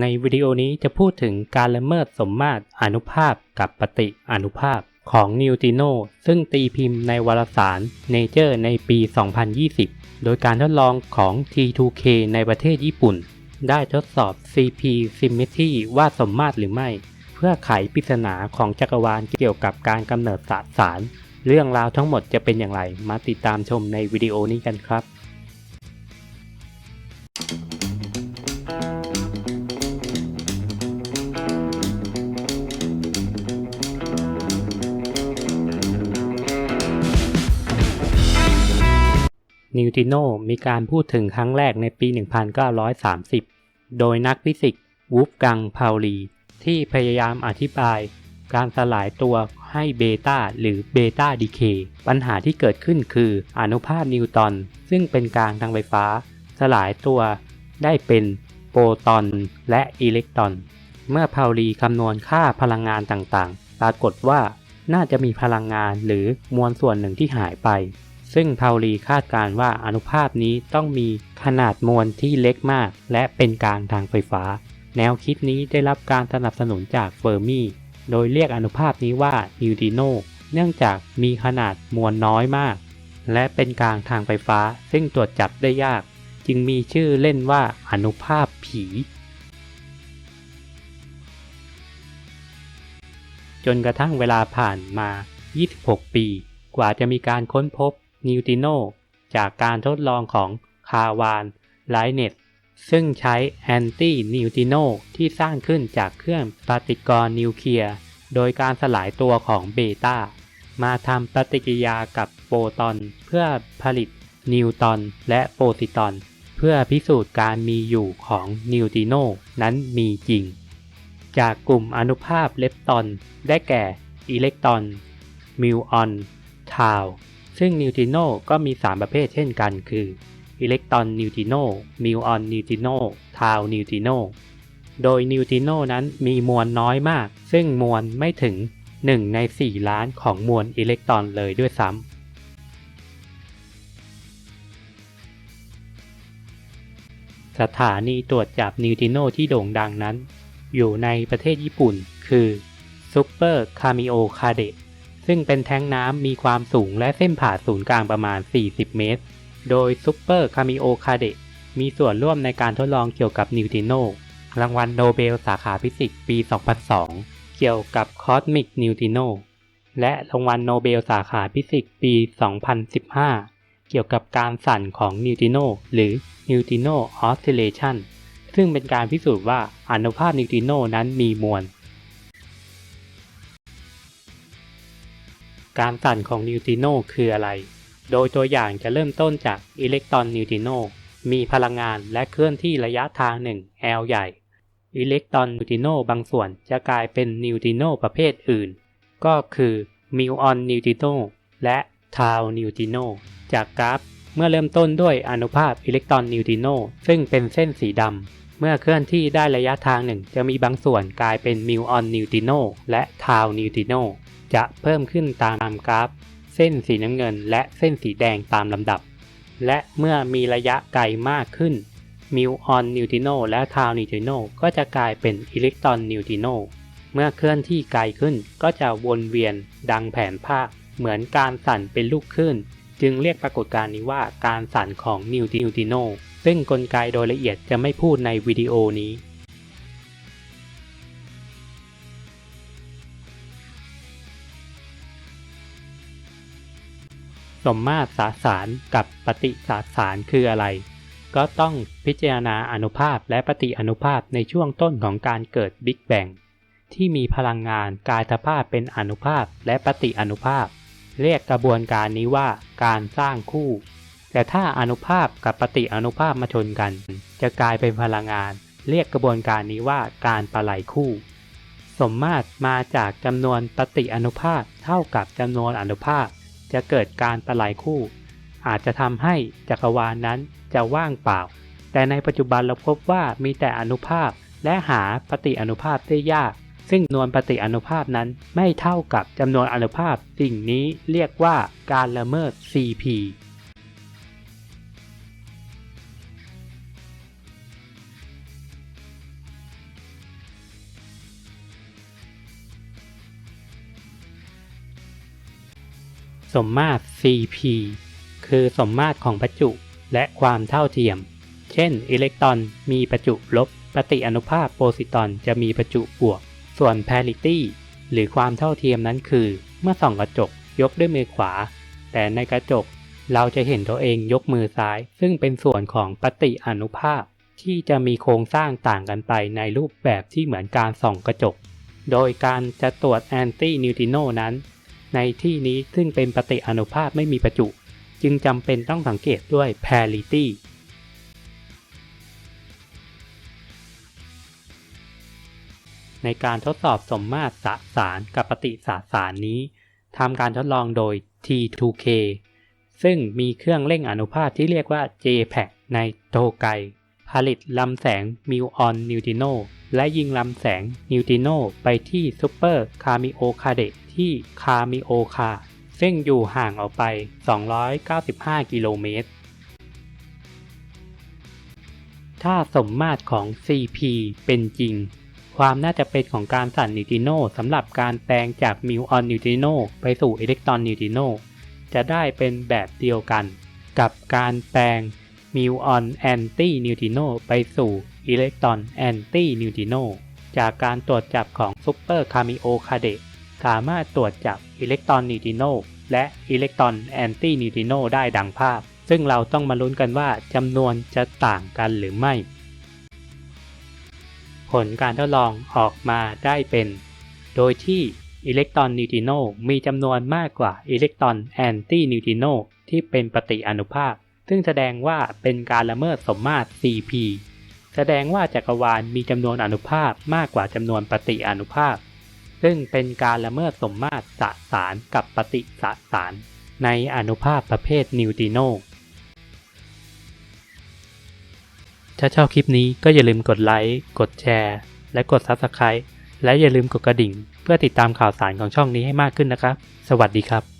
ในวิดีโอนี้จะพูดถึงการละเมิดสมมาตรอนุภาพกับปฏิอนุภาพของนิวติโนซึ่งตีพิมพ์ในวารสาร Nature ในปี 2020 โดยการทดลองของ T2K ในประเทศญี่ปุ่น ได้ทดสอบ CP Symmetry ว่าสมมาตรหรือไม่ เพื่อไขปริศนาของจักรวาลเกี่ยวกับการกำเนิดสสาร เรื่องราวทั้งหมดจะเป็นอย่างไร มาติดตามชมในวิดีโอนี้กันครับ นิวติโนมีการพูดถึงครั้งแรกในปี 1930 โดยนักฟิสิกส์วูฟกังพาวลี ที่พยายามอธิบาย การสลายตัวให้เบต้าหรือเบต้าดีเคปัญหาที่เกิดขึ้นคืออนุภาคนิวตอน ซึ่งเป็นกลางทางไฟฟ้า สลายตัวได้เป็นโปรตอนและอิเล็กตรอน เมื่อพาวลีคำนวณค่าพลังงานต่างๆ ปรากฏว่าน่าจะมีพลังงานหรือมวลส่วนหนึ่งที่หายไป ซึ่งพาวลีคาดการว่าอนุภาคนี้ต้องมีขนาดมวลที่เล็กมาก และเป็นกลางทางไฟฟ้า แนวคิดนี้ได้รับการสนับสนุนจากเฟอร์มีโดยเรียกอนุภาคนี้ว่านิวติโนเนื่องจากมีขนาดมวลน้อยมาก และเป็นกลางทางไฟฟ้า ซึ่งตรวจจับได้ยาก จึงมีชื่อเล่นว่าอนุภาคผี จนกระทั่งเวลาผ่านมา 26 ปี กว่าจะมีการค้นพบ นิวติโนจากการทดลองของคาวานไลเนตซึ่งใช้แอนตี้นิวติโนที่สร้างขึ้นจากเครื่องปฏิกรณ์นิวเคลียร์ โดยการสลายตัวของเบต้ามาทำปฏิกิริยากับโปรตอนเพื่อผลิตนิวตอนและโปรซิตอน เพื่อพิสูจน์การมีอยู่ของนิวติโนนั้นมีจริง จากกลุ่มอนุภาคเลปตอนได้แก่อิเล็กตรอนมิวออนทาว ซึ่งนิวติโนก็มี 3 ประเภทเช่นกัน คืออิเล็กตรอนนิวติโนมิวออนนิวติโนทาวนิวติโนโดยนิวติโนนั้นมีมวลน้อยมาก ซึ่งมวลไม่ถึง 1 ใน 4 ล้านของมวลอิเล็กตรอนเลยด้วยซ้ำสถานีตรวจจับนิวติโนที่โด่งดังนั้น อยู่ในประเทศญี่ปุ่น คือซูเปอร์คามิโอคาเด ซึ่งเป็นแท้งน้ำมีความสูงและเส้นผ่าศูนย์กลางประมาณ 40 เมตร โดยซูเปอร์คามิโอคาเดมีส่วนร่วมในการทดลองเกี่ยวกับนิวติโนรางวัลโนเบลสาขาฟิสิกส์ปี 2002 เกี่ยวกับคอสมิกนิวติโนและรางวัลโนเบลสาขาฟิสิกส์ปี 2015 เกี่ยวกับการสั่นของนิวติโนหรือนิวติโนออสซิเลชันซึ่งเป็นการพิสูจน์ว่าอนุภาคนิวติโนนั้นมีมวล การสั่นของนิวติโนคืออะไร โดยตัวอย่างจะเริ่มต้นจากอิเล็กตรอนนิวติโนมีพลังงานและเคลื่อนที่ระยะทางหนึ่ง L ใหญ่ อิเล็กตรอนนิวติโนบางส่วนจะกลายเป็นนิวติโนประเภทอื่น ก็คือมิวออนนิวติโนและทาวนิวติโนจากกราฟ เมื่อเริ่มต้นด้วยอนุภาคอิเล็กตรอนนิวติโนซึ่งเป็นเส้นสีดำ เมื่อเคลื่อนที่ได้ระยะทางหนึ่ง จะมีบางส่วนกลายเป็นมิวออนนิวติโนและทาวนิวติโนจะเพิ่มขึ้นตามกราฟ เส้นสีน้ำเงิน และเส้นสีแดงตามลำดับ และเมื่อมีระยะไกลมากขึ้นมิวออนนิวติโนและทาวนิวติโนก็จะกลายเป็นอิเล็กตรอนนิวติโนเมื่อเคลื่อนที่ไกลขึ้นก็จะวนเวียนดังแผนภาพ เหมือนการสั่นเป็นลูกคลื่น จึงเรียกปรากฏการณ์นี้ว่าการสั่นของนิวติโน ซึ่งกลไกโดยละเอียดจะไม่พูดในวิดีโอนี้ สมมาตรสสารกับปฏิสสารคืออะไร ก็ต้องพิจารณาอนุภาคและปฏิอนุภาคในช่วงต้นของการเกิดบิ๊กแบงที่มีพลังงานกายภาพเป็นอนุภาคและปฏิอนุภาคเรียกกระบวนการนี้ว่าการสร้างคู่ แต่ถ้าอนุภาคกับปฏิอนุภาคมาชนกัน จะกลายเป็นพลังงาน เรียกกระบวนการนี้ว่าการปะไหลคู่ สมมาตรมาจากจำนวนปฏิอนุภาคเท่ากับจำนวนอนุภาค จะเกิดการปะไหลคู่ อาจจะทำให้จักรวาลนนั้นจะว่างเปล่า แต่ในปัจจุบันเราพบว่ามีแต่อนุภาคและหาปฏิอนุภาคได้ยาก ซึ่งจำนวนปฏิอนุภาคนั้นไม่เท่ากับจำนวนอนุภาค สิ่งนี้เรียกว่าการละเมิด CP สมมาตร CP คือสมมาตรของประจุและความเท่าเทียม เช่น อิเล็กตรอนมีประจุลบ ปฏิอนุภาคโปรซิตรอนจะมีประจุบวก ส่วน parity หรือความเท่าเทียมนั้นคือ เมื่อส่องกระจกยกด้วยมือขวา แต่ในกระจกเราจะเห็นตัวเองยกมือซ้าย ซึ่งเป็นส่วนของปฏิอนุภาคที่จะมีโครงสร้างต่างกันไปในรูปแบบที่เหมือนการส่องกระจก โดยการจะตรวจแอนตี้นิวติโนนั้น ในที่นี้ซึ่งเป็นปฏิอนุภาคไม่มีประจุ จึงจำเป็นต้องสังเกตด้วย parity ในการทดสอบสมมาตรสสารกับปฏิสสารนี้ทำการทดลองโดย T2K ซึ่งมีเครื่องเร่งอนุภาคที่เรียกว่า JPEG ในโตไก ผลิตลำแสงมิวออนนิวติโน และยิงลำแสงนิวติโนไปที่ซูเปอร์คามิโอคาเดที่คามิโอคาซึ่งอยู่ห่างออกไป 295 กิโลเมตร ถ้าสมมาตรของ CP เป็นจริง ความน่าจะเป็นของการสั่นนิวติโนสำหรับการแปลงจากมิวออนนิวติโนไปสู่อิเล็กตรอนนิวติโนจะได้เป็นแบบเดียวกัน กับการแปลง มิวออนแอนตี้นิวติโนไปสู่อิเล็กตรอนแอนตี้นิวติโนจากการตรวจจับของซูเปอร์คามิโอคาเดสามารถตรวจจับอิเล็กตรอนนิวติโนและอิเล็กตรอนแอนตี้นิวติโนได้ดังภาพ ซึ่งเราต้องมาลุ้นกันว่าจำนวนจะต่างกันหรือไม่ ผลการทดลองออกมาได้เป็น โดยที่อิเล็กตรอนนิวติโนมีจำนวนมากกว่าอิเล็กตรอนแอนตี้นิวติโนที่เป็นปฏิอนุภาค ซึ่งแสดงว่าเป็นการละเมิดสมมาตร CP แสดงว่าจักรวาลมีจำนวนอนุภาคมากกว่าจำนวนปฏิอนุภาค ซึ่งเป็นการละเมิดสมมาตรสสารกับปฏิสสาร ในอนุภาคประเภทนิวติโนถ้าชอบคลิปนี้ก็อย่าลืมกดไลค์ กดแชร์ และกด Subscribe และอย่าลืมกดกระดิ่ง เพื่อติดตามข่าวสารของช่องนี้ให้มากขึ้นนะครับ สวัสดีครับ